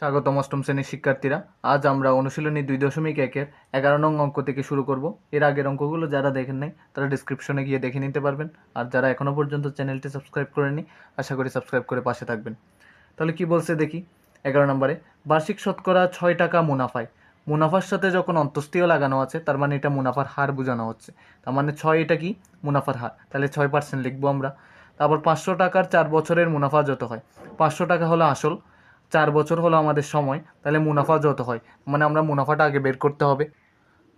স্বাগতম অষ্টম শ্রেণির শিক্ষার্থীরা। আজ আমরা অনুশীলনী দুই দশমিক একের এগারো নং অঙ্ক থেকে শুরু করব। এর আগের অঙ্কগুলো যারা দেখেন নাই, তারা ডিসক্রিপশনে গিয়ে দেখে নিতে পারবেন। আর যারা এখনও পর্যন্ত চ্যানেলটি সাবস্ক্রাইব করেনি আশা করি সাবস্ক্রাইব করে পাশে থাকবেন। তাহলে কি বলছে দেখি, এগারো নম্বরে, বার্ষিক শতকরা ছয় টাকা মুনাফায়। মুনাফার সাথে যখন অন্তস্তীয় লাগানো আছে, তার মানে এটা মুনাফার হার বোঝানো হচ্ছে। তার মানে ছয় এটা কি? মুনাফার হার। তাহলে ছয় পার্সেন্ট লিখব আমরা। তারপর পাঁচশো টাকার চার বছরের মুনাফা যত হয়, পাঁচশো টাকা হলো আসল। চার বছর হলো আমাদের সময়, তাহলে মুনাফা যত হয় মানে আমরা মুনাফাটা আগে বের করতে হবে।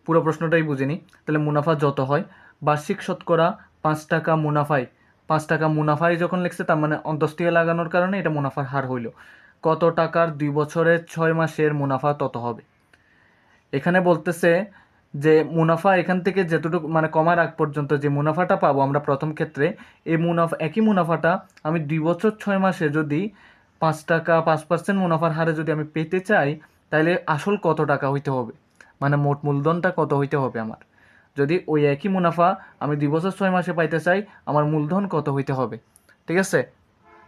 পুরো প্রশ্নটাই বুঝিনি। তাহলে মুনাফা যত হয়, বার্ষিক শতকরা পাঁচ টাকা মুনাফায়, পাঁচ টাকা মুনাফায় যখন লিখছে, তার মানে অন্তস্তীয় লাগানোর কারণে এটা মুনাফার হার হইল। কত টাকার দুই বছরের ছয় মাসের মুনাফা তত হবে। এখানে বলতেছে যে মুনাফা এখান থেকে যেতটুকু মানে কমার আগ পর্যন্ত যে মুনাফাটা পাবো আমরা প্রথম ক্ষেত্রে, এই মুনাফা, একই মুনাফাটা আমি দুই বছর, ছয় মাসে যদি পাঁচ টাকা, পাঁচ পার্সেন্ট মুনাফার হারে যদি আমি পেতে চাই তাহলে আসল কত টাকা হইতে হবে? মানে মোট মূলধনটা কত হইতে হবে আমার? যদি ওই একই মুনাফা আমি দুই বছর ছয় মাসে পাইতে চাই, আমার মূলধন কত হইতে হবে? ঠিক আছে?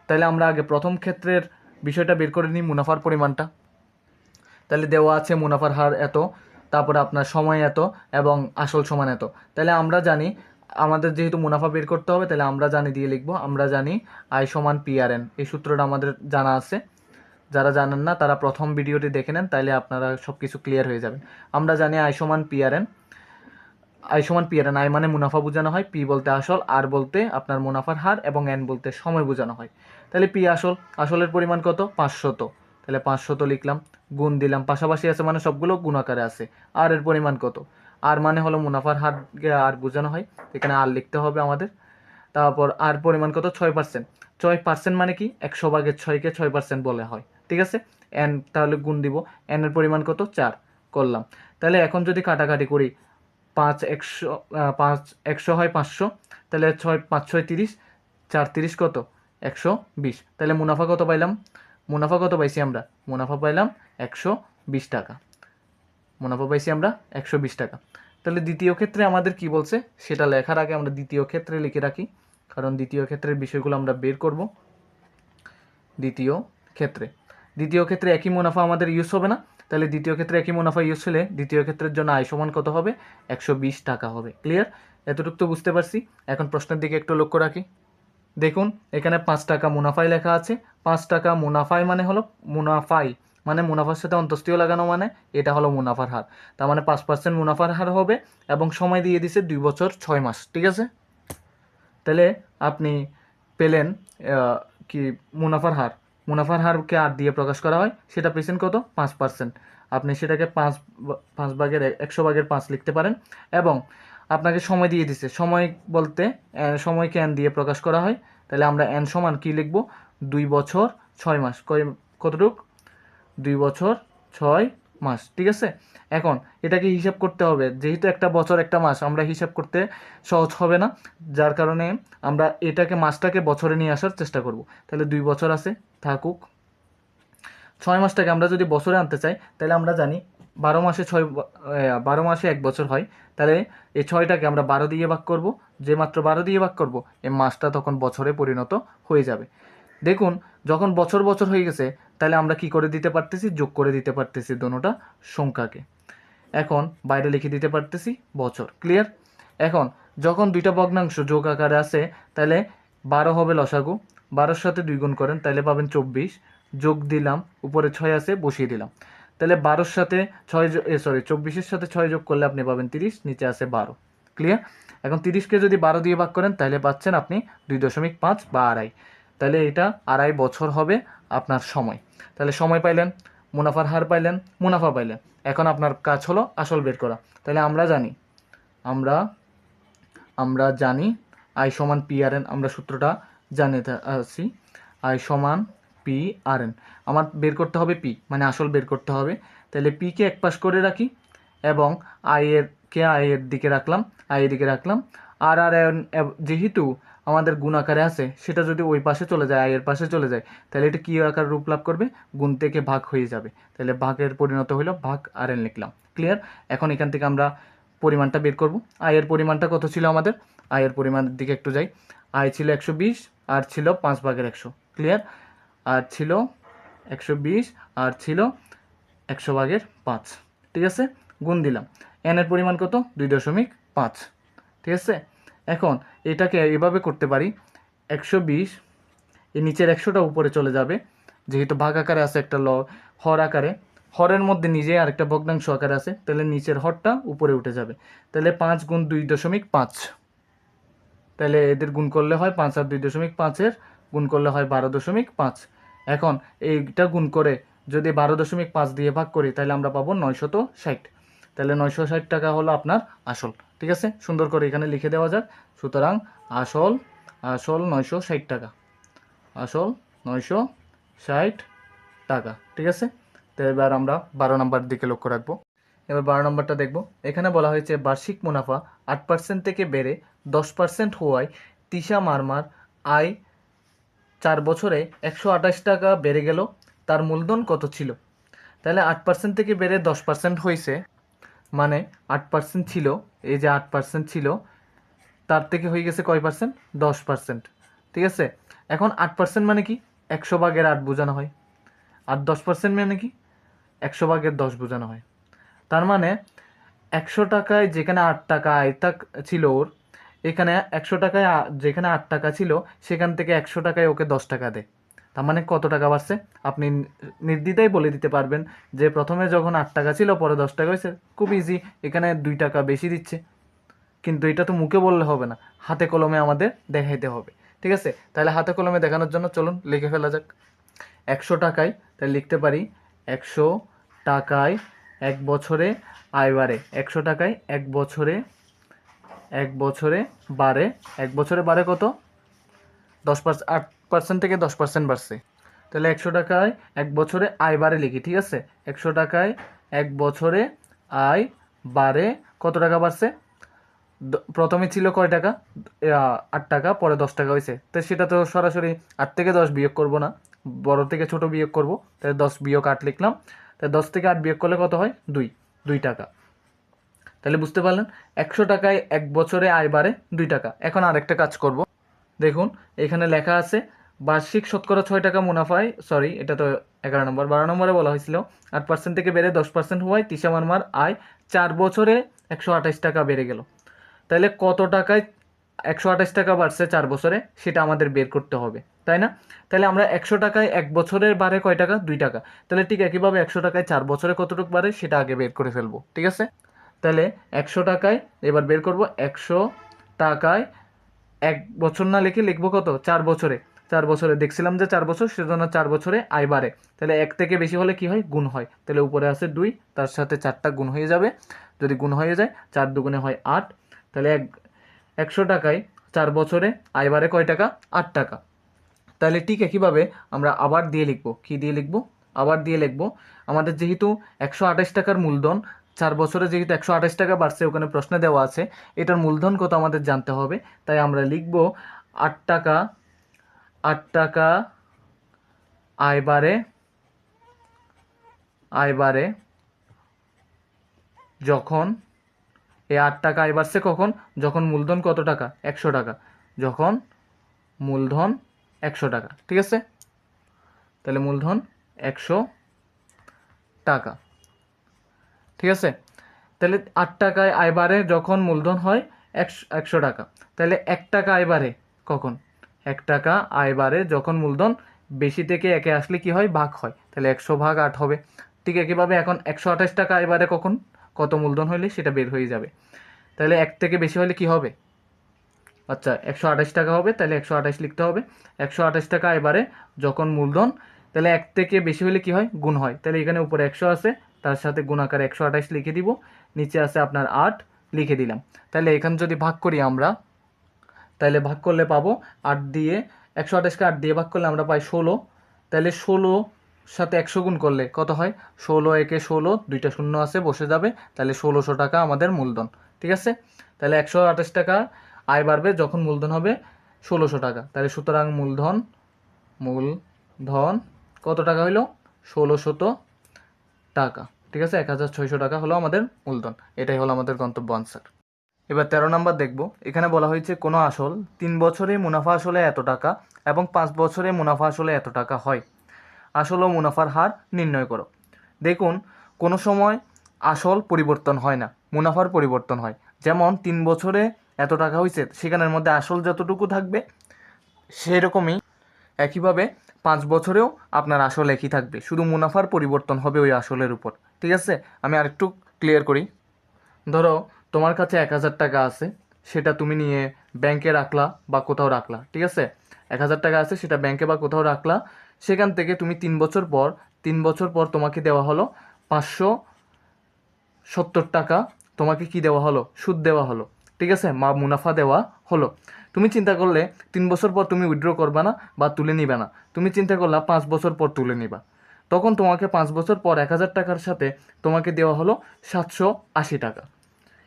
তাহলে আমরা আগে প্রথম ক্ষেত্রের বিষয়টা বের করে নিই মুনাফার পরিমাণটা। তাহলে দেওয়া আছে মুনাফার হার এত, তারপরে আপনার সময় এত এবং আসল সমান এত। তাহলে আমরা জানি আমাদের যেহেতু মুনাফা বের করতে হবে, তাহলে আমরা জানি দিয়ে লিখব, আমরা জানি আই সমান পিআরএন এই সূত্রটা আমাদের জানা আছে। যারা জানেন না, তারা প্রথম ভিডিওটি দেখে নেন তাহলে আপনারা সব কিছু ক্লিয়ার হয়ে যাবেন। আমরা জানি আই সমান পিআরএন আই সমান পিআরএন আই মানে মুনাফা বোঝানো হয় পি বলতে আসল আর বলতে আপনার মুনাফার হার, এবং এন বলতে সময় বোঝানো হয়। তাহলে পি আসল, আসলের পরিমাণ কত? পাঁচশত। তাহলে পাঁচশত লিখলাম, গুণ দিলাম, পাশাপাশি আছে মানে সবগুলো গুণাকারে আছে। আর এর পরিমাণ কত? আর মানে হলো মুনাফার হারকে আর বোঝানো হয়, এখানে আর লিখতে হবে আমাদের। তারপর আর পরিমাণ কত? ছয় পার্সেন্ট ছয় পার্সেন্ট মানে কি? একশো ভাগের ছয়কে ছয় পার্সেন্ট বলে হয়, ঠিক আছে? এন তাহলে গুণ দিব। এন এর পরিমাণ কত? চার, করলাম। তাহলে এখন যদি কাটাকাটি করি, পাঁচ একশো পাঁচ একশো হয় পাঁচশো, তাহলে ছয়, পাঁচ, ছয়, তিরিশ, চার, তিরিশ কত? একশো বিশ। তাহলে মুনাফা কত পাইলাম? মুনাফা কত পাইছি আমরা? মুনাফা পাইলাম একশো বিশ টাকা। মুনাফা পাইছি আমরা একশো বিশ টাকা। তাহলে দ্বিতীয় ক্ষেত্রে আমাদের কি বলছে? সেটা লেখার আগে আমরা দ্বিতীয় ক্ষেত্রে লিখে রাখি, কারণ দ্বিতীয় ক্ষেত্রের বিষয়গুলো আমরা বের করব। দ্বিতীয় ক্ষেত্রে। দ্বিতীয় ক্ষেত্রে একই মুনাফা আমাদের ইউজ হবে না। তাহলে দ্বিতীয় ক্ষেত্রে একই মুনাফা ইউজ হলে দ্বিতীয় ক্ষেত্রের জন্য আয় সমান কত হবে? একশো বিশ টাকা হবে। ক্লিয়ার এতটুকু তো বুঝতে পারছি। এখন প্রশ্নের দিকে একটু লক্ষ্য রাখি। দেখুন, এখানে পাঁচ টাকা মুনাফাই লেখা আছে। পাঁচ টাকা মুনাফাই মানে হলো মুনাফাই মানে মুনাফার সাথে অন্তস্তীয় লাগানো মানে এটা হলো মুনাফার হার। তার মানে পাঁচ পার্সেন্ট মুনাফার হার হবে এবং সময় দিয়ে দিছে দুই বছর ছয় মাস, ঠিক আছে? তাহলে আপনি পেলেন কি মুনাফার হার। মুনাফার হারকে আর দিয়ে প্রকাশ করা হয়, সেটা পেয়েছেন কত? পাঁচ পার্সেন্ট আপনি সেটাকে পাঁচ পাঁচ ভাগের একশো ভাগের পাঁচ লিখতে পারেন এবং আপনাকে সময় দিয়ে দিছে। সময় বলতে সময়কে এন দিয়ে প্রকাশ করা হয়। তাহলে আমরা এন সমান কি লিখব? দুই বছর ছয় মাস। কতটুক? দুই বছর, ছয় মাস, ঠিক আছে? এখন এটাকে হিসাব করতে হবে, যেহেতু একটা বছর, একটা মাস, আমরা হিসাব করতে সহজ হবে না, যার কারণে আমরা এটাকে, মাসটাকে বছরে নিয়ে আসার চেষ্টা করব। তাহলে দুই বছর আছে, থাকুক। ছয় মাসটাকে আমরা যদি বছরে আনতে চাই, তাহলে আমরা জানি বারো মাসে ছয় বারো মাসে এক বছর হয়, তাহলে এই ছয়টাকে আমরা বারো দিয়ে ভাগ করব, যে মাত্র বারো দিয়ে ভাগ করব, এই মাসটা তখন বছরে পরিণত হয়ে যাবে। দেখুন, যখন বছর বছর হয়ে গেছে তাহলে আমরা কি করে দিতে পারতেছি? যোগ করে দিতে পারতেছি দোনোটা সংখ্যাকে। এখন বাইরে লিখে দিতে পারতেছি বছর। ক্লিয়ার এখন যখন দুইটা ভগ্নাংশ যোগ আকারে আছে, তাহলে বারো হবে লসাগু। বারোর সাথে দুই গুণ করেন, তাহলে পাবেন চব্বিশ। যোগ দিলাম, উপরে ছয় আছে, বসিয়ে দিলাম। তাহলে বারোর সাথে ছয় সরি চব্বিশের সাথে ছয় যোগ করলে আপনি পাবেন তিরিশ, নিচে আছে বারো। ক্লিয়ার এখন তিরিশকে যদি বারো দিয়ে ভাগ করেন, তাহলে পাচ্ছেন আপনি দুই দশমিক পাঁচ বা আড়াই। তাহলে এটা আড়াই বছর হবে আপনার সময়। তাহলে সময় পাইলেন, মুনাফার হার পাইলেন, মুনাফা পাইলেন। এখন আপনার কাজ হলো আসল বের করা। তাহলে আমরা জানি, আমরা আমরা জানি আই সমান পি আর এন আমরা সূত্রটা জানি আছি আই সমান পি আর এন আমার বের করতে হবে পি মানে আসল বের করতে হবে। তাহলে পিকে এক পাশ করে রাখি, এবং আই এর, কে আই এর দিকে রাখলাম আই এর দিকে রাখলাম। আর আর যেহেতু আমাদের গুণ আকারে আছে, সেটা যদি ওই পাশে চলে যায় আয়ের পাশে চলে যায়, তাহলে এটা কী আকার রূপ লাভ করবে? গুণ থেকে ভাগ হয়ে যাবে। তাহলে ভাগের পরিণত হলো ভাগ আর এন লিখলাম। ক্লিয়ার এখন এখান থেকে আমরা পরিমাণটা বের করব। আয়ের পরিমাণটা কত ছিল আমাদের? আয়ের পরিমাণের দিকে একটু যাই। আয় ছিল একশো বিশ, আর ছিল পাঁচ ভাগের একশো। ক্লিয়ার আর ছিল একশো বিশ, আর ছিল একশো ভাগের পাঁচ। ঠিক আছে? গুণ দিলাম। এনের পরিমাণ কত? দুই দশমিক পাঁচ। ঠিক আছে? এখন এটাকে এভাবে করতে পারি একশো বিশ, এই নিচের একশোটা উপরে চলে যাবে। যেহেতু ভাগ আকারে আছে একটা ল, হর আকারে, হরের মধ্যে নিজে আরেকটা ভগ্নাংশ আকারে আছে, তাহলে নিচের হরটা উপরে উঠে যাবে। তাহলে পাঁচ গুণ দুই দশমিক পাঁচ। তাহলে এদের গুণ করলে হয় পাঁচ আর দুই দশমিক পাঁচের, গুণ করলে হয় বারো দশমিক পাঁচ। এখন এইটা গুণ করে যদি বারো দশমিক পাঁচ দিয়ে ভাগ করি, তাহলে আমরা পাবো নয়শত ষাট। তাহলে নয়শো ষাট টাকা হলো আপনার আসল। ঠিক আছে? সুন্দর করে এখানে লিখে দেওয়া যাক। সুতরাং আসল আসল নয়শো ষাট টাকা। আসল নয়শো ষাট টাকা, ঠিক আছে? তো এবার আমরা বারো নম্বর দিকে লক্ষ্য রাখব। এবার বারো নম্বরটা দেখব। এখানে বলা হয়েছে বার্ষিক মুনাফা আট পার্সেন্ট থেকে বেড়ে দশ পার্সেন্ট হওয়ায় তিশা মারমার আয় চার বছরে একশো আঠাশ টাকা বেড়ে গেল। তার মূলধন কত ছিল? তাহলে আট পার্সেন্ট থেকে বেড়ে দশ পার্সেন্ট হয়েছে। মানে আট পার্সেন্ট ছিল, এই যে আট পার্সেন্ট ছিল, তার থেকে হয়ে গেছে কয় পার্সেন্ট দশ পার্সেন্ট ঠিক আছে? এখন আট পার্সেন্ট মানে কি? একশো ভাগের আট বোঝানো হয়। আর দশ পার্সেন্ট মানে কি? একশো ভাগের দশ বোঝানো হয়। তার মানে একশো টাকায় যেখানে আট টাকা আয়তাক ছিল ওর, এখানে একশো টাকায় যেখানে আট টাকা ছিল, সেখান থেকে একশো টাকায় ওকে দশ টাকা দেয়। মানে কত টাকা বাড়ছে? আপনি নির্দ্বিধায় বলে দিতে পারবেন যে প্রথমে যখন আট টাকা ছিল, পরে দশ টাকা হয়েছে। খুব ইজি এখানে দুই টাকা বেশি দিচ্ছে। কিন্তু এটা তো মুখে বললে হবে না। হাতে কলমে আমাদের দেখাইতে হবে। ঠিক আছে? তাহলে হাতে কলমে দেখানোর জন্য চলুন, লিখে ফেলা যাক। একশো টাকায়, তাহলে লিখতে পারি, একশো টাকায় এক বছরে আয় বাড়ে। একশো টাকায় এক বছরে এক বছরে বাড়ে। এক বছরে বাড়ে কত? দশ পার্সেন্ট আট পার্সেন্ট থেকে দশ পার্সেন্ট বাড়ছে। তাহলে একশো টাকায় এক বছরে আয় বাড়ে লিখি, ঠিক আছে? একশো টাকায় এক বছরে আয় বাড়ে কত টাকা বাড়ছে? প্রথমে ছিল কয় টাকা? আট টাকা, পরে দশ টাকা হয়েছে তো সেটা তো সরাসরি আট থেকে দশ বিয়োগ করব না, বড় থেকে ছোট বিয়োগ করব। তাহলে দশ বিয়োগ আট লিখলাম। তাহলে দশ থেকে আট বিয়োগ করলে কত হয়? দুই দুই টাকা। তাহলে বুঝতে পারলেন? একশো টাকায় এক বছরে আয় বাড়ে দুই টাকা। এখন আরেকটা কাজ করব। দেখুন, এখানে লেখা আছে বার্ষিক শতকরা ছয় টাকা মুনাফায় সরি এটা তো এগারো নম্বর, বারো নম্বরে বলা হয়েছিল আট পার্সেন্ট থেকে বেড়ে দশ পার্সেন্ট হওয়ায় তিশা মারমার আয় চার বছরে একশো আঠাশ টাকা বেড়ে গেল। তাহলে কত টাকায় একশো আঠাশ টাকা বাড়ছে চার বছরে? সেটা আমাদের বের করতে হবে, তাই না? তাহলে আমরা একশো টাকায় এক বছরের বারে কয় টাকা? দুই টাকা। তাহলে ঠিক একইভাবে একশো টাকায় চার বছরে কতটুকু বাড়ে? সেটা আগে বের করে ফেলব, ঠিক আছে? তাহলে একশো টাকায় এবার বের করব, একশো টাকায় এক বছর না লিখে লিখব কত? চার বছরে। চার বছরে, দেখছিলাম যে চার বছর, সেজন্য চার বছরে আয় বাড়ে। তাহলে এক থেকে বেশি হলে কি হয়? গুণ হয়। তাহলে উপরে আছে দুই, তার সাথে চারটা গুণ হয়ে যাবে। যদি গুণ হয়ে যায়, চার দুগুণে হয় আট, তাহলে এক, একশো টাকায় চার বছরে আয় বাড়ে কয় টাকা? আট টাকা। তাহলে ঠিক একইভাবে আমরা আবার দিয়ে লিখব। কি দিয়ে লিখব? আবার দিয়ে লিখব। আমাদের যেহেতু একশো আঠাশ টাকার মূলধন, চার বছরে যেহেতু একশো আঠাশ টাকা বাড়ছে, ওখানে প্রশ্নে দেওয়া আছে, এটার মূলধন কত আমাদের জানতে হবে। তাই আমরা লিখব আট টাকা আট টাকা, আয় বাড়ে আয় বাড়ে যখন, এই আট টাকা আয় বাড়ছে কখন? যখন মূলধন কত টাকা? একশো টাকা। যখন মূলধন একশো টাকা। ঠিক আছে? তাহলে মূলধন একশো টাকা। ঠিক আছে? তাহলে আট টাকায় আয় বাড়ে যখন মূলধন হয়, একশো একশো টাকা। তাহলে এক টাকা আয় বাড়ে কখন? এক টাকা আয় বাড়ে যখন মূলধন বেশি থেকে একে আসলে কি হয়? ভাগ হয়। তাহলে একশো ভাগ আট হবে। ঠিক একইভাবে এখন একশো আঠাশ টাকা আয় বাড়ে কখন কত মূলধন হলে সেটা বের হয়ে যাবে। তাহলে এক থেকে বেশি হলে কি হবে? আচ্ছা একশো আঠাশ টাকা হবে, তাহলে একশো আঠাশ লিখতে হবে। একশো আঠাশ টাকা এবারে যখন মূলধন, তাহলে এক থেকে বেশি হলে কি হয়? গুণ হয়। তাহলে এখানে উপরে একশো আছে, তার সাথে গুণ আকারে একশো আঠাশ লিখে দিব। নিচে আছে আপনার আট, লিখে দিলাম। তাহলে এখানে যদি ভাগ করি আমরা তাহলে ভাগ করলে পাবো আট দিয়ে, একশো আঠাশকে আট দিয়ে ভাগ করলে আমরা পাই ষোলো। তাহলে ষোলো সাথে একশো গুণ করলে কত হয়? ষোলো একে ষোলো, দুইটা শূন্য আছে, বসে যাবে। তাহলে ষোলোশো টাকা আমাদের মূলধন, ঠিক আছে? তাহলে একশো আঠাশ টাকা আয় বাড়বে যখন মূলধন হবে ষোলোশো টাকা। তাহলে সুতরাং মূলধন মূলধন কত টাকা হইল? ষোলোশত টাকা, ঠিক আছে? এক হাজার ছয়শো টাকা হলো আমাদের মূলধন। এটাই হলো আমাদের গন্তব্য আনসার এবার তেরো নম্বর দেখব। এখানে বলা হয়েছে, কোনো আসল তিন বছরে মুনাফা আসলে এত টাকা এবং পাঁচ বছরে মুনাফা আসলে এত টাকা হয়। আসল ও মুনাফার হার নির্ণয় করো। দেখুন, কোনো সময় আসল পরিবর্তন হয় না, মুনাফার পরিবর্তন হয়। যেমন, তিন বছরে এত টাকা হয়েছে, সেখানের মধ্যে আসল যতটুকু থাকবে, সেরকমই একইভাবে পাঁচ বছরেও আপনার আসল একই থাকবে। শুধু মুনাফার পরিবর্তন হবে ওই আসলের উপর। ঠিক আছে? আমি আরেকটু ক্লিয়ার করি। ধরো তোমার কাছে এক হাজার টাকা আছে, সেটা তুমি নিয়ে ব্যাংকে রাখলা বা কোথাও রাখলা, ঠিক আছে? এক হাজার টাকা আছে, সেটা ব্যাংকে বা কোথাও রাখলা। সেখান থেকে তুমি তিন বছর পর, তিন বছর পর তোমাকে দেওয়া হলো পাঁচশো সত্তর টাকা। তোমাকে কি দেওয়া হলো? সুদ দেওয়া হলো, ঠিক আছে? মা মুনাফা দেওয়া হলো। তুমি চিন্তা করলে তিন বছর পর তুমি উইথড্র করবা না বা তুলে নিবে না। তুমি চিন্তা করলা পাঁচ বছর পর তুলে নিবা। তখন তোমাকে পাঁচ বছর পর এক হাজার টাকার সাথে তোমাকে দেওয়া হলো সাতশো আশি টাকা।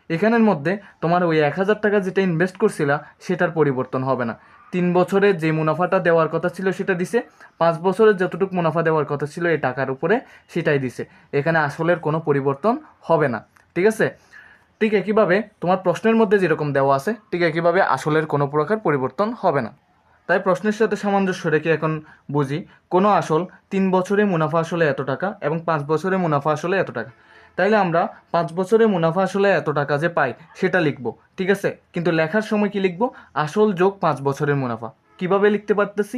এখানের মধ্যে তোমার ওই এক হাজার টাকা যেটা ইনভেস্ট করছিলা, সেটার পরিবর্তন হবে না। তিন বছরে যে মুনাফাটা দেওয়ার কথা ছিল, সেটা দিছে। পাঁচ বছরের যতটুকু মুনাফা দেওয়ার কথা ছিল, এই টাকার উপরে সেটাই দিছে। এখানে আসলের কোনো পরিবর্তন হবে না। ঠিক আছে? ঠিক একইভাবে তোমার প্রশ্নের মধ্যে যেরকম দেওয়া আছে, ঠিক একইভাবে আসলের কোনো প্রকার পরিবর্তন হবে না। তাই প্রশ্নের সাথে সামঞ্জস্য রেখে এখন বুঝি, কোনো আসল তিন বছরে মুনাফা আসলে এত টাকা এবং পাঁচ বছরে মুনাফা আসলে এত টাকা। তাইলে আমরা পাঁচ বছরে মুনাফা আসলে এত টাকা যে পাই, সেটা লিখব, ঠিক আছে? কিন্তু লেখার সময় কি লিখব? আসল যোগ পাঁচ বছরের মুনাফা। কীভাবে লিখতে পারতেছি?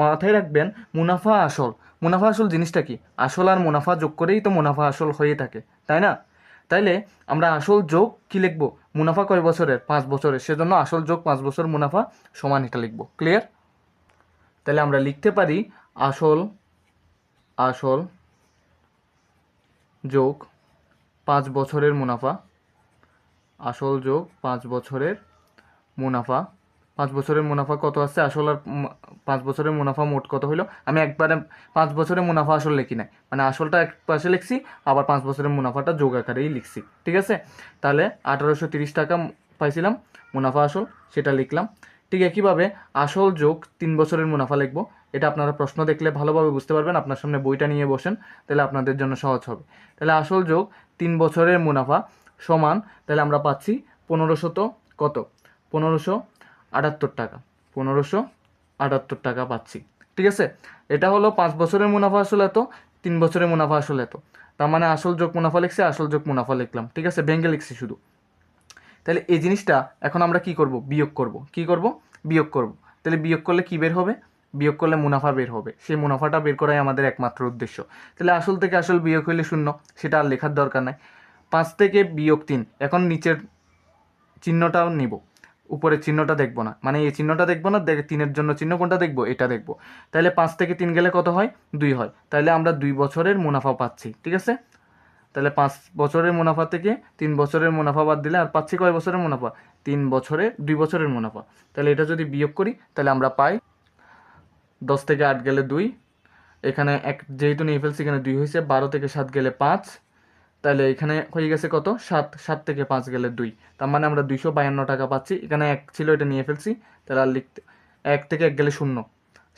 মাথায় রাখবেন, মুনাফা আসল। মুনাফা আসল জিনিসটা কি? আসল আর মুনাফা যোগ করেই তো মুনাফা আসল হয়ে থাকে, তাই না? তাইলে আমরা আসল যোগ কি লিখব? মুনাফা কয় বছরের? পাঁচ বছরের। সেজন্য আসল যোগ পাঁচ বছর মুনাফা সমান এটা লিখব। ক্লিয়ার তাহলে আমরা লিখতে পারি আসল আসল যোগ পাঁচ বছরের মুনাফা। আসল যোগ পাঁচ বছরের মুনাফা। পাঁচ বছরের মুনাফা কত আছে আসল আর পাঁচ বছরের মুনাফা মোট কত হইল? আমি একবারে পাঁচ বছরের মুনাফা আসল লিখি নাই। মানে আসলটা এক পাশে লিখছি, আবার পাঁচ বছরের মুনাফাটা যোগ আকারেই লিখছি। ঠিক আছে? তাহলে আঠারোশো তিরিশ টাকা পাইছিলাম, মুনাফা আসল, সেটা লিখলাম। ঠিক একইভাবে আসল যোগ তিন বছরের মুনাফা লিখব। এটা আপনারা প্রশ্ন দেখলে ভালোভাবে বুঝতে পারবেন, আপনার সামনে বইটা নিয়ে বসেন, তাহলে আপনাদের জন্য সহজ হবে। তাহলে আসল যোগ তিন বছরের মুনাফা সমান, তাহলে আমরা পাচ্ছি পনেরোশত কত? পনেরোশো আটাত্তর টাকা। পনেরোশো আটাত্তর টাকা পাচ্ছি। ঠিক আছে? এটা হলো পাঁচ বছরের মুনাফা আসলে এত, তিন বছরের মুনাফা আসলে এত। তার মানে আসল যোগ মুনাফা লিখছি, আসল যোগ মুনাফা লিখলাম। ঠিক আছে? ভেঙ্গে লিখছি শুধু। তাহলে এই জিনিসটা এখন আমরা কি করব? বিয়োগ করব। কি করব? বিয়োগ করব। তাহলে বিয়োগ করলে কি বের হবে? বিয়োগ করলে মুনাফা বের হবে। সেই মুনাফাটা বের করাই আমাদের একমাত্র উদ্দেশ্য। তাহলে আসল থেকে আসল বিয়োগ হইলে শূন্য, সেটা আর লেখার দরকার নাই। পাঁচ থেকে বিয়োগ তিন, এখন নিচের চিহ্নটাও নিব। উপরের চিহ্নটা দেখব না। মানে এই চিহ্নটা দেখব না তিনের জন্য চিহ্ন কোনটা দেখব? এটা দেখব। তাহলে পাঁচ থেকে তিন গেলে কত হয়? দুই হয়। তাহলে আমরা দুই বছরের মুনাফা পাচ্ছি, ঠিক আছে? তাহলে পাঁচ বছরের মুনাফা থেকে তিন বছরের মুনাফা বাদ দিলে আর পাচ্ছি কয় বছরের মুনাফা? তিন বছরের, দুই বছরের মুনাফা। তাহলে এটা যদি বিয়োগ করি, তাহলে আমরা পাই দশ থেকে আট গেলে দুই। এখানে এক যেহেতু নিয়ে ফেলছি, এখানে দুই হয়েছে, বারো থেকে সাত গেলে পাঁচ। তাহলে এখানে হয়ে গেছে কত? সাত সাত থেকে পাঁচ গেলে দুই। তার মানে আমরা দুইশো বায়ান্ন টাকা পাচ্ছি। এখানে এক ছিল, এটা নিয়ে ফেলছি। তাহলে আর লিখতে এক থেকে এক গেলে শূন্য।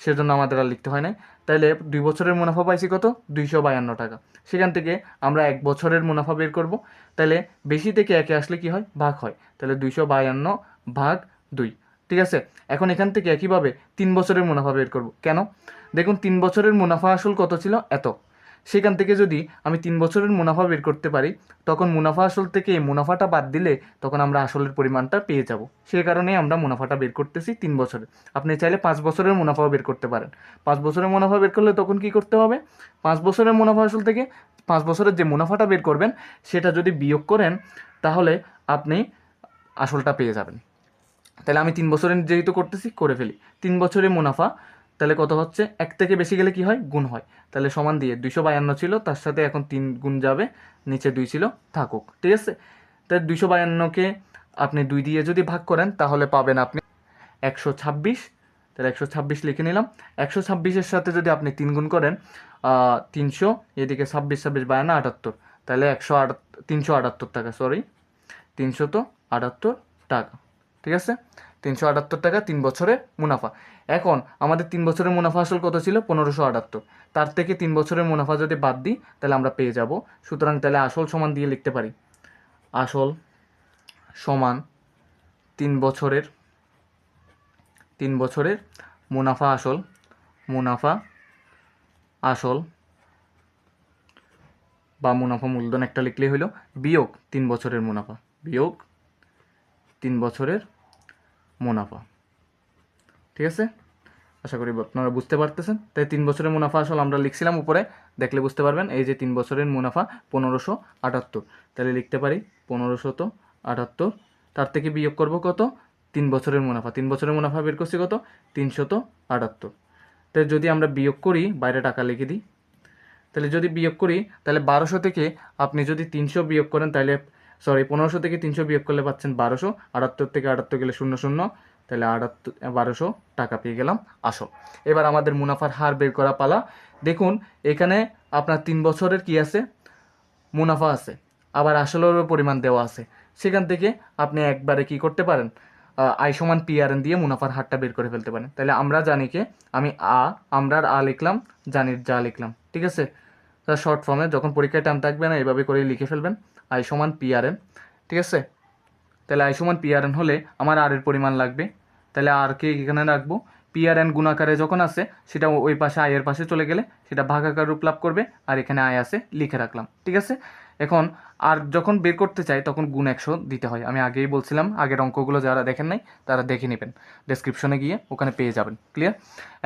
সেজন্য আমাদের আর লিখতে হয় না তাহলে দুই বছরের মুনাফা পাইছি কত? দুইশো বায়ান্ন টাকা। সেখান থেকে আমরা এক বছরের মুনাফা বের করব। তাহলে বেশি থেকে একে আসলে কি হয়? ভাগ হয়। তাহলে দুইশো বায়ান্ন ভাগ দুই। ঠিক আছে? এখন এখান থেকে একইভাবে তিন বছরের মুনাফা বের করব। কেন? দেখুন, তিন বছরের মুনাফা আসল কত ছিল? এত। সেখান থেকে যদি আমি তিন বছরের মুনাফা বের করতে পারি, তখন মুনাফা আসল থেকে এই মুনাফাটা বাদ দিলে তখন আমরা আসলের পরিমাণটা পেয়ে যাব। সেই কারণেই আমরা মুনাফাটা বের করতেছি তিন বছরে। আপনি চাইলে পাঁচ বছরের মুনাফাও বের করতে পারেন। পাঁচ বছরের মুনাফা বের করলে তখন কি করতে হবে? পাঁচ বছরের মুনাফা আসল থেকে পাঁচ বছরের যে মুনাফাটা বের করবেন, সেটা যদি বিয়োগ করেন, তাহলে আপনি আসলটা পেয়ে যাবেন। তাহলে আমি তিন বছরের যেহেতু করতেছি, করে ফেলি। তিন বছরে মুনাফা, তাহলে কত হচ্ছে? এক থেকে বেশি গেলে কি হয়? গুণ হয়। তাহলে সমান দিয়ে দুইশো বায়ান্ন ছিল, তার সাথে এখন তিন গুণ যাবে, নিচে দুই ছিল, থাকুক। ঠিক আছে? তাহলে দুইশো বায়ান্নকে আপনি দুই দিয়ে যদি ভাগ করেন, তাহলে পাবেন আপনি একশো ছাব্বিশ। তাহলে একশো ছাব্বিশ লিখে নিলাম। একশো ছাব্বিশের সাথে যদি আপনি তিন গুণ করেন তিনশো, এদিকে ছাব্বিশ ছাব্বিশ বায়ান্ন, আটাত্তর। তাহলে একশো আট, তিনশো আটাত্তর টাকা সরি তিনশো তো আটাত্তর টাকা। ঠিক আছে? তিনশো আটাত্তর টাকা তিন বছরের মুনাফা। এখন আমাদের তিন বছরের মুনাফা আসল কত ছিল? পনেরোশো আটাত্তর। তার থেকে তিন বছরের মুনাফা যদি বাদ দিই, তাহলে আমরা পেয়ে যাব। সুতরাং তাহলে আসল সমান দিয়ে লিখতে পারি। আসল সমান তিন বছরের তিন বছরের মুনাফা আসল মুনাফা আসল বা মুনাফা মূলধন একটা লিখলেই হলো বিয়োগ তিন বছরের মুনাফা। বিয়োগ বছরের মুনাফা। ঠিক আছে? আশা করি আপনারা বুঝতে পারতেছেন। তাই তিন বছরের মুনাফা আসলে আমরা লিখছিলাম উপরে। দেখলে বুঝতে পারবেন, এই যে তিন বছরের মুনাফা পনেরোশো আটাত্তর। তাহলে লিখতে পারি পনেরোশত আটাত্তর। তার থেকে বিয়োগ করব কত? তিন বছরের মুনাফা। তিন বছরের মুনাফা বের করছি কত? তিনশত আটাত্তর। তাই যদি আমরা বিয়োগ করি, বাইরে টাকা লিখে দিই। তাহলে যদি বিয়োগ করি, তাহলে বারোশো থেকে আপনি যদি তিনশো বিয়োগ করেন, তাহলে সরি পনেরোশো থেকে তিনশো বিয়োগ করলে পাচ্ছেন বারোশো। আটাত্তর থেকে আটাত্তর গেলে শূন্য শূন্য। তাহলে আটাত্তর বারোশো টাকা পেয়ে গেলাম। আসো। এবার আমাদের মুনাফার হার বের করা পালা। দেখুন, এখানে আপনার তিন বছরের কি আছে? মুনাফা আছে। আবার আসলেরও পরিমাণ দেওয়া আছে। সেখান থেকে আপনি একবারে কি করতে পারেন? আই সমান পিআরএন দিয়ে মুনাফার হারটা বের করে ফেলতে পারেন। তাহলে আমরা জানি কে? আমি আ আমরার আ লিখলাম, জানির যা লিখলাম। ঠিক আছে? শর্ট ফর্মে যখন পরীক্ষায় টান থাকবে না, এভাবে করে লিখে ফেলবেন। আই সমান পিআরএন ঠিক আছে? তাহলে আই সমান পিআরএন হলে আমার আর এর পরিমাণ লাগবে। তাহলে আর কে এখানে রাখব? পিআরএন গুণাকারে যখন আছে, সেটা ওই পাশে আয়ের পাশে চলে গেলে সেটা ভাগাকার রূপ লাভ করবে, আর এখানে আয় আছে লিখে রাখলাম, ঠিক আছে? এখন আর যখন বের করতে চাই, তখন গুণ একশো দিতে হয়। আমি আগেই বলছিলাম, আগের অঙ্কগুলো যারা দেখেন নাই, তারা দেখে নেবেন। ডেসক্রিপশনে গিয়ে ওখানে পেয়ে যাবেন ক্লিয়ার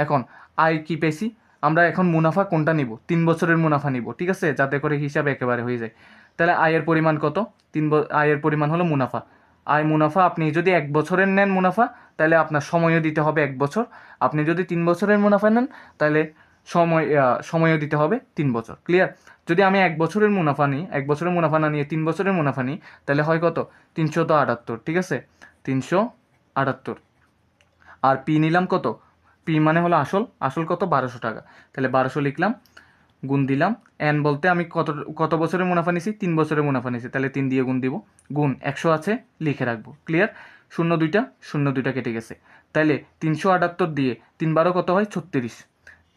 এখন আয় কি পেয়েছি? আমরা এখন মুনাফা কোনটা নিব? তিন বছরের মুনাফা নিব, ঠিক আছে? যাতে করে হিসাব একেবারে হয়ে যায়। তাহলে আয়ের পরিমাণ কত? তিন আয়ের পরিমাণ হলো মুনাফা। আয় মুনাফা, আপনি যদি এক বছরের নেন মুনাফা, তাহলে আপনার সময়ও দিতে হবে এক বছর। আপনি যদি তিন বছরের মুনাফা নেন, তাহলে সময় সময়ও দিতে হবে তিন বছর। ক্লিয়ার যদি আমি এক বছরের মুনাফা নিই, এক বছরের মুনাফা না নিয়ে তিন বছরের মুনাফা নিই, তাহলে হয় কত? তিনশো তো আটাত্তর, ঠিক আছে? তিনশো আটাত্তর। আর পি নিলাম কত? পি মানে হলো আসল। আসল কত? বারোশো টাকা। তাহলে বারোশো লিখলাম। গুণ দিলাম। এন বলতে আমি কত কত বছরের মুনাফা নিছি? তিন বছরের মুনাফা নিছি। তাহলে তিন দিয়ে গুণ দিব। গুণ একশো আছে, লিখে রাখব। ক্লিয়ার শূন্য দুইটা শূন্য দুইটা কেটে গেছে। তাহলে তিনশো আটাত্তর দিয়ে তিন বারো কত হয়? ছত্রিশ।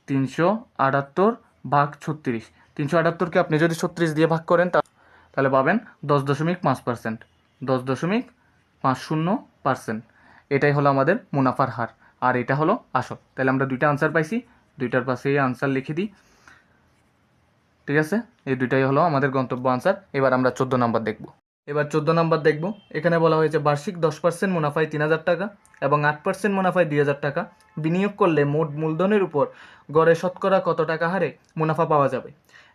তিনশো আটাত্তর ভাগ ছত্রিশ। তিনশো আটাত্তরকে আপনি যদি ছত্রিশ দিয়ে ভাগ করেন তাহলে পাবেন দশ দশমিক পাঁচ পার্সেন্ট। দশ দশমিক পাঁচ শূন্য পার্সেন্ট। এটাই হলো আমাদের মুনাফার হার। আর এটা হলো আসল। তাহলে আমরা দুইটা আনসার পাইছি। দুইটার পাশে আনসার লিখে দিই। ঠিক আছে? এই দুইটাই হলো আমাদের গন্তব্য আনসার এবার আমরা চোদ্দ নাম্বার দেখব। এবার চোদ্দ নাম্বার দেখব। এখানে বলা হয়েছে বার্ষিক দশ পার্সেন্ট মুনাফায় তিন হাজার টাকা এবং আট পার্সেন্ট মুনাফায় দুই হাজার টাকা। বিনিয়োগ করলে মোট মূলধনের উপর গড়ে শতকরা কত টাকা হারে মুনাফা পাওয়া যাবে?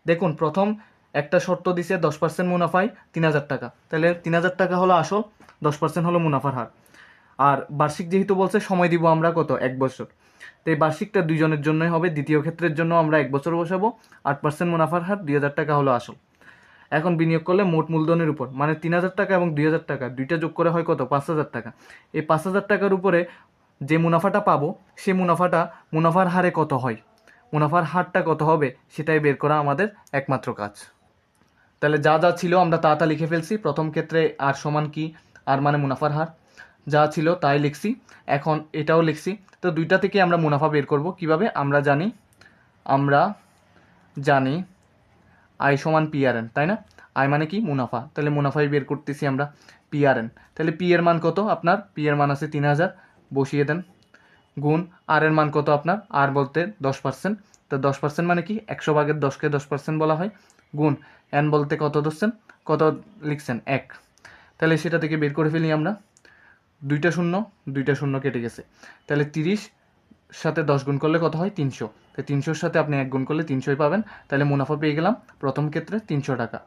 দেখুন, প্রথম একটা শর্ত দিছে দশ পার্সেন্ট মুনাফায় তিন হাজার টাকা। তাহলে তিন হাজার টাকা হলো আসল, দশ পার্সেন্ট হলো মুনাফার হার। আর বার্ষিক যেহেতু বলছে, সময় দিব আমরা কত? এক বছর। তো এই বার্ষিকটা দুইজনের জন্যই হবে, দ্বিতীয় ক্ষেত্রের জন্য আমরা এক বছর বসাবো, আট পার্সেন্ট মুনাফার হার দুই হাজার টাকা হলো আসল। এখন বিনিয়োগ করলে মোট মূলধনের উপর মানে তিন হাজার টাকা এবং দুই হাজার টাকা, দুইটা যোগ করে হয় কত? পাঁচ হাজার টাকা। এই পাঁচ হাজার টাকার উপরে যে মুনাফাটা পাবো, সে মুনাফাটা, মুনাফার হারে কত হয়? মুনাফার হারটা কত হবে, সেটাই বের করা আমাদের একমাত্র কাজ। তাহলে যা যা ছিল আমরা তা তা লিখে ফেলছি। প্রথম ক্ষেত্রে আর সমান কি? আর মানে মুনাফার হার। যা ছিল তাই লিখছি। এখন এটাও লিখছি। তো দুইটা থেকে আমরা মুনাফা বের করব। কীভাবে? আমরা জানি আমরা জানি আই সমান পিআরএন তাই না? আই মানে কি? মুনাফা। তাহলে মুনাফাই বের করতেছি আমরা পিআরএন তাহলে পি এর মান কত আপনার? পি এর মান আছে তিন হাজার। বসিয়ে দেন। গুণ আর এর মান কত আপনার? আর বলতে দশ পার্সেন্ট তো দশ পার্সেন্ট মানে কি? একশো ভাগের দশকে দশ পার্সেন্ট বলা হয়। গুণ এন বলতে কত ধরছেন? কত লিখছেন? এক। তাহলে সেটা থেকে বের করে ফেলি আমরা। দুইটা শূন্য দুইটা শূন্য কেটে গেছে। তাহলে তিরিশ সাথে দশ গুণ করলে কত হয়? তিনশো। তো তিনশোর সাথে আপনি এক গুণ করলে তিনশোই পাবেন। তাহলে মুনাফা পেয়ে গেলাম প্রথম ক্ষেত্রে তিনশো টাকা।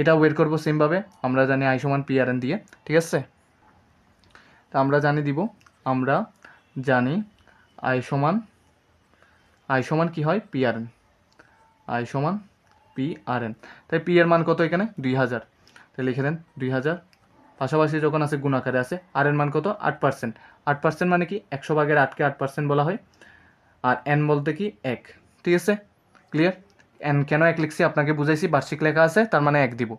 এটাও বের করব সেমভাবে আমরা জানি আই সমান পিআরএন দিয়ে। ঠিক আছে? তা আমরা জানি দিব, আমরা জানি আই সমান আই সমান কি হয়? পিআরএন আই সমান পি আর এন তাই পি এর মান কত এখানে? দুই হাজার। তাই লিখে দেন দুই হাজার পাশাপাশি যখন আছে গুণ আকারে আছে, আর এর মান কত? আট পার্সেন্ট আট পার্সেন্ট মানে কি? একশো ভাগের আটকে আট পার্সেন্ট বলা হয়। আর এন বলতে কি? এক। ঠিক আছে? ক্লিয়ার এন কেন এক লিখছি? আপনাকে বুঝাইছি, বার্ষিক লেখা আছে, তার মানে এক দিব।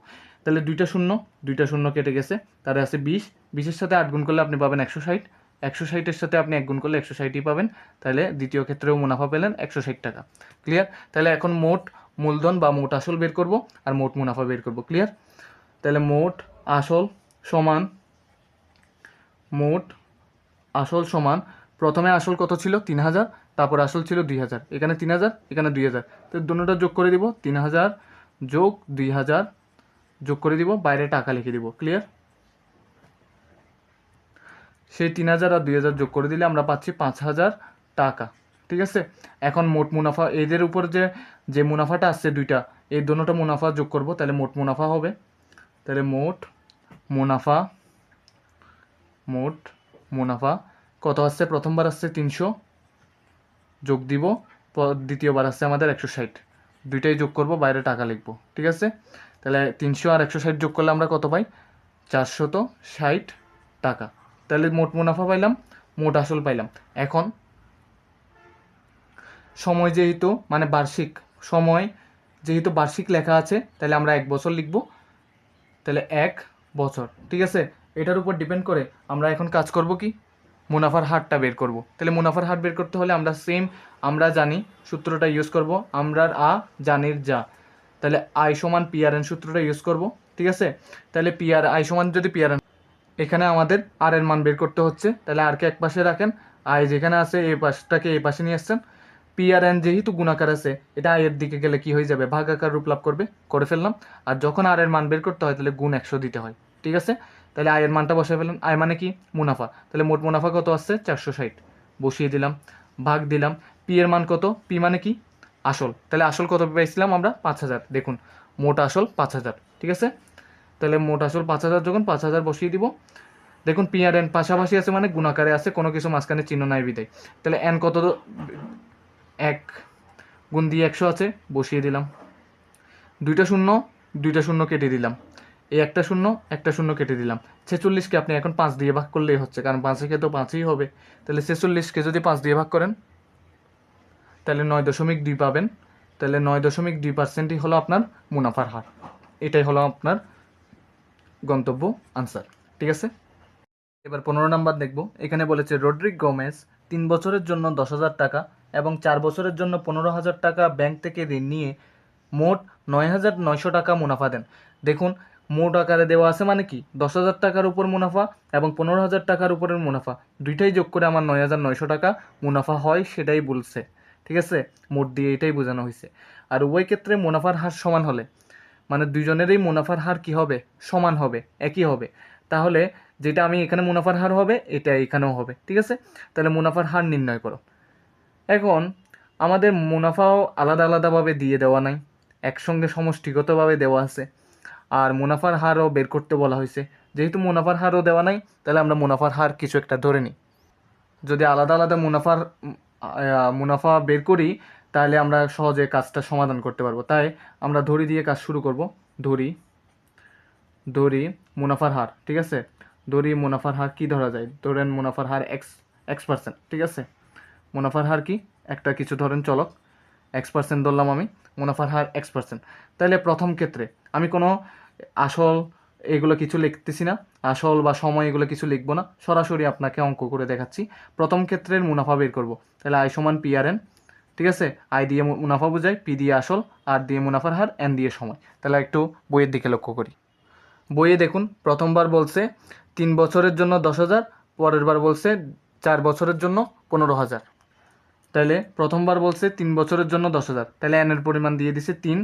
তাহলে দুইটা শূন্য দুইটা শূন্য কেটে গেছে, তাহলে আছে বিশ। বিশের সাথে আট গুণ করলে আপনি পাবেন একশো ষাট। একশো ষাটের সাথে আপনি এক গুণ করলে একশো ষাটই পাবেন। তাহলে দ্বিতীয় ক্ষেত্রেও মুনাফা পেলেন একশো ষাট টাকা। ক্লিয়ার তাহলে এখন মোট মূলধন বা মোট আসল বের করব, আর মোট মুনাফা বের করব। ক্লিয়ার তাহলে মোট আসল সমান মোট আসল সমান প্রথমে আসল কত ছিল? তিন হাজার তারপর আসল ছিল দুই হাজার এখানে তিন হাজার এখানে দুই হাজার তো দুটোটা যোগ করে দিব তিন হাজার যোগ দুই হাজার যোগ করে দিব, বাইরে টাকা লিখে দিব ক্লিয়ার সেই তিন হাজার আর দুই হাজার যোগ করে দিলে আমরা পাচ্ছি পাঁচ হাজার টাকা, ঠিক আছে? এখন মোট মুনাফা, এদের উপর যে যে মুনাফাটা আসছে দুইটা, এই দুটোটা মুনাফা যোগ করব, তাহলে মোট মুনাফা হবে। তাহলে মোট মুনাফা, মোট মুনাফা। কত আসছে? প্রথমবার আসছে তিনশো। যোগ দিব। দ্বিতীয়বার আসছে আমাদের একশো ষাট। দুইটাই যোগ করব, বাইরে টাকা লিখব। ঠিক আছে? তাহলে তিনশো আর একশো ষাট যোগ করলে আমরা কত পাই? চারশত ষাট টাকা। তাহলে মোট মুনাফা পাইলাম, মোট আসল পাইলাম। এখন সময় যেহেতু মানে বার্ষিক সময় যেহেতু বার্ষিক লেখা আছে, তাহলে আমরা এক বছর লিখব। তাহলে এক বছর, ঠিক আছে? এটার উপর ডিপেন্ড করে আমরা এখন কাজ করব কি? মুনাফার হারটা বের করব। তাহলে মুনাফার হার বের করতে হলে আমরা সেম আমরা জানি সূত্রটা ইউজ করব আমরার আ, জানির যা। তাহলে আই সমান পিআরএন সূত্রটা ইউজ করব, ঠিক আছে? তাহলে পিআর আই সমান যদি পিআরএন এখানে আমাদের আর এর মান বের করতে হচ্ছে। তাহলে আরকে এক পাশে রাখেন আই যেখানে আছে, এই পাশটাকে এই পাশে নিয়ে আসছেন পিআরএন যেহেতু গুণাকার আছে, এটা আয়ের দিকে গেলে কি হয়ে যাবে? ভাগাকার রূপ লাভ করবে? করে ফেললাম। আর যখন আর এর মান বের করতে হয়, তাহলে গুণ একশো দিতে হয়। ঠিক আছে? তাহলে আয়ের মানটা বসে ফেললাম। আয় মানে কি? মুনাফা। তাহলে মোট মুনাফা কত আসছে? চারশো ষাট। বসিয়ে দিলাম। ভাগ দিলাম। পি এর মান কত? পি মানে কি? আসল। তাহলে আসল কত পেয়েছিলাম আমরা? পাঁচ হাজার। দেখুন, মোট আসল পাঁচ হাজার। ঠিক আছে? তাহলে মোট আসল পাঁচ হাজার যখন পাঁচ হাজার বসিয়ে দিব। দেখুন পি আর এন পাশাপাশি আছে মানে গুণাকারে আছে, কোনো কিছু মাঝখানে চিহ্ন নাই বিদায়। তাহলে এন কত এক গুণ দিয়ে একশো আছে, বসিয়ে দিলাম। দুইটা শূন্য দুইটা শূন্য কেটে দিলাম। এই একটা শূন্য একটা শূন্য কেটে দিলাম। ছেচল্লিশকে আপনি এখন পাঁচ দিয়ে ভাগ করলেই হচ্ছে, কারণ পাঁচে তো পাঁচই হবে। তাহলে ছেচল্লিশকে যদি পাঁচ দিয়ে ভাগ করেন, তাহলে নয় দশমিক দুই পাবেন। তাহলে নয় দশমিক দুই পার্সেন্টই হলো আপনার মুনাফার হার। এটাই হলো আপনার গন্তব্য আনসার, ঠিক আছে? এবার পনেরো নাম্বার দেখব। এখানে বলেছে রড্রিক গোমেজ তিন বছরের জন্য দশ হাজার টাকা এবং চার বছরের জন্য পনেরো হাজার টাকা ব্যাংক থেকে ঋণ নিয়ে মোট নয় হাজার নয়শো টাকা মুনাফা দেন। দেখুন, মোট আকারে দেওয়া আছে মানে কি? দশ হাজার টাকার উপর মুনাফা এবং পনেরো হাজার টাকার উপরের মুনাফা। দুইটাই যোগ করে আমার নয় হাজার নয়শো টাকা মুনাফা হয়, সেটাই বলছে। ঠিক আছে? মোট দিয়ে এটাই বোঝানো হয়েছে। আর উভয় ক্ষেত্রে মুনাফার হার সমান হলে মানে দুজনেরই মুনাফার হার কি হবে? সমান হবে, একই হবে। তাহলে যেটা আমি এখানে মুনাফার হার হবে, এটা এখানেও হবে। ঠিক আছে? তাহলে মুনাফার হার নির্ণয় করো। এখন আমাদের মুনাফাও আলাদা আলাদাভাবে দিয়ে দেওয়া নাই, একসঙ্গে সমষ্টিগতভাবে দেওয়া আছে। আর মুনাফার হারও বের করতে বলা হয়েছে। যেহেতু মুনাফার হারও দেওয়া নাই, তাহলে আমরা মুনাফার হার কিছু একটা ধরে নিই। যদি আলাদা আলাদা মুনাফার মুনাফা বের করি, তাহলে আমরা সহজে কাজটা সমাধান করতে পারব। তাই আমরা ধরি দিয়ে কাজ শুরু করব। ধরি ধরি মুনাফার হার, ঠিক আছে? ধরি মুনাফার হার কি ধরা যায়? ধরেন মুনাফার হার এক্স এক্স পার্সেন্ট ঠিক আছে? মুনাফার হার কি? একটা কিছু ধরেন, চলক। এক্স পার্সেন্ট ধরলাম আমি, মুনাফার হার এক্স পার্সেন্ট তাহলে প্রথম ক্ষেত্রে আমি কোনো আসল এগুলো কিছু লিখতেছি না, আসল বা সময় এগুলো কিছু লিখব না, সরাসরি আপনাকে অঙ্ক করে দেখাচ্ছি। প্রথম ক্ষেত্রের মুনাফা বের করব। তাহলে আই সমান পি আর এন ঠিক আছে? আই দিয়ে মুনাফা বোঝায় পি দিয়ে আসল আর দিয়ে মুনাফার হার এন দিয়ে সময়। তাহলে একটু বইয়ের দিকে লক্ষ্য করি। বইয়ে দেখুন, প্রথমবার বলছে তিন বছরের জন্য দশ হাজার পরের বার বলছে চার বছরের জন্য পনেরো হাজার। তাহলে প্রথমবার বলছে তিন বছরের জন্য দশ হাজার। তাহলে এনের পরিমাণ দিয়ে দিছে তিন,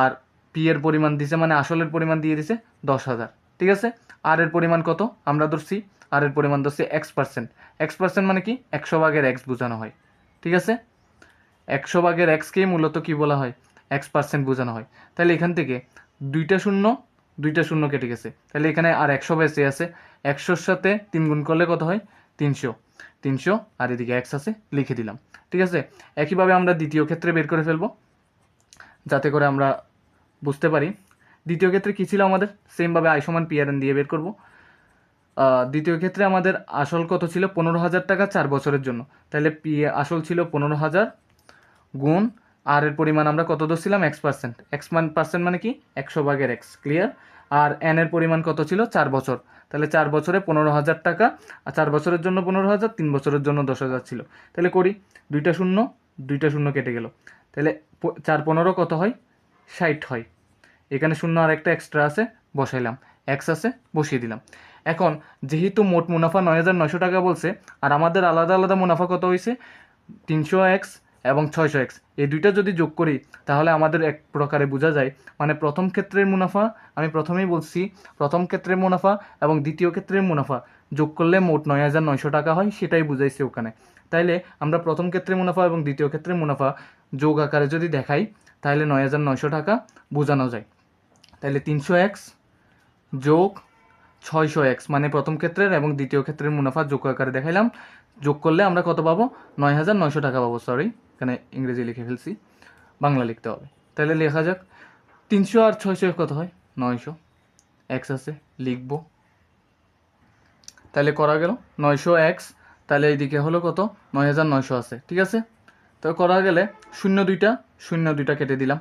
আর পি এর পরিমাণ দিছে মানে আসলের পরিমাণ দিয়ে দিছে দশ হাজার। ঠিক আছে? আর এর পরিমাণ কত? আমরা ধরছি আর এর পরিমাণ ধরছি এক্স পার্সেন্ট এক্স পার্সেন্ট মানে কি? একশো ভাগের এক্স বোঝানো হয়। ঠিক আছে? একশো ভাগের এক্সকেই মূলত কি বলা হয়? এক্স পার্সেন্ট বোঝানো হয়। তাহলে এখান থেকে দুইটা শূন্য দুইটা শূন্য কেটে গেছে। তাহলে এখানে আর একশো বেঁচে আছে। একশোর সাথে তিন গুণ করলে কত হয়? তিনশো। তিনশো, আর এদিকে এক্স আছে, লিখে দিলাম। ঠিক আছে? একইভাবে আমরা দ্বিতীয় ক্ষেত্রে বের করে ফেলব, যাতে করে আমরা বুঝতে পারি। দ্বিতীয় ক্ষেত্রে কী ছিল আমাদের? সেমভাবে আই সমান পিআরএন দিয়ে বের করব। দ্বিতীয় ক্ষেত্রে আমাদের আসল কত ছিল? পনেরো হাজার টাকা চার বছরের জন্য। তাহলে পি আসল ছিল পনেরো হাজার গুণ আর এর পরিমাণ আমরা কত ধরছিলাম? এক্স পার্সেন্ট এক্স মান পার্সেন্ট মানে কি? একশো ভাগের এক্স ক্লিয়ার আর এন এর পরিমাণ কত ছিল? চার বছর। তাহলে চার বছরে পনেরো হাজার টাকা, আর চার বছরের জন্য পনেরো হাজার, তিন বছরের জন্য দশ হাজার ছিল। তাহলে করি, দুইটা শূন্য দুইটা শূন্য কেটে গেল। তাহলে চার পনেরো কত হয়? ষাট হয়। এখানে শূন্য আর একটা এক্সট্রা আছে, বসাইলাম। এক্স আছে, বসিয়ে দিলাম। এখন, যেহেতু মোট মুনাফা নয় হাজার নয়শো টাকা বলছে, আর আমাদের আলাদা আলাদা মুনাফা কত হয়েছে? তিনশো এক্স এবং ছয়শো এক্স এই দুইটা যদি যোগ করি, তাহলে আমাদের এক প্রকারে বোঝা যায়। মানে প্রথম ক্ষেত্রের মুনাফা, আমি প্রথমেই বলছি, প্রথম ক্ষেত্রের মুনাফা এবং দ্বিতীয় ক্ষেত্রের মুনাফা। যোগ করলে মোট নয় হাজার নয়শো টাকা হয়, সেটাই বুঝাইছে ওখানে। তাইলে আমরা প্রথম ক্ষেত্রে মুনাফা এবং দ্বিতীয় ক্ষেত্রে মুনাফা যোগ আকারে যদি দেখাই তাহলে নয় হাজার নয়শো টাকা বোঝানো যায়। তাহলে তিনশো এক্স যোগ ছয়শো এক্স মানে প্রথম ক্ষেত্রের এবং দ্বিতীয় ক্ষেত্রের মুনাফা যোগ আকারে দেখাইলাম। যোগ করলে আমরা কত পাবো? নয় হাজার নয়শো টাকা পাবো সরি এখানে ইংরেজি লিখে ফেলছি, বাংলা লিখতে হবে। তাহলে লেখা যাক, তিনশো আর ছয়শো কত হয়? নয়শো। এক্স আছে, লিখব। তাহলে করা গেল নয়শো এক্স তাহলে এইদিকে হলো কত? নয় হাজার নয়শো আছে, ঠিক আছে? তো করা গেলে শূন্য দুইটা শূন্য দুইটা কেটে দিলাম।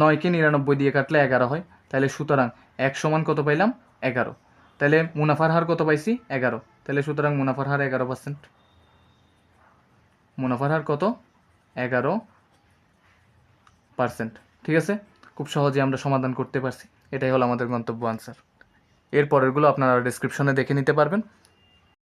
নয়কে নিরানব্বই দিয়ে কাটলে এগারো হয়। তাহলে সুতরাং এক সমান কত পাইলাম? এগারো। তাহলে মুনাফার হার কত পাইছি? এগারো। তাহলে সুতরাং মুনাফার হার এগারো পার্সেন্ট মুনাফার হার কত? এগারো পার্সেন্ট ঠিক আছে? খুব সহজে আমরা সমাধান করতে পারছি। এটাই হলো আমাদের গন্তব্য আনসার এর পরেরগুলো আপনারা ডিসক্রিপশনে দেখে নিতে পারবেন।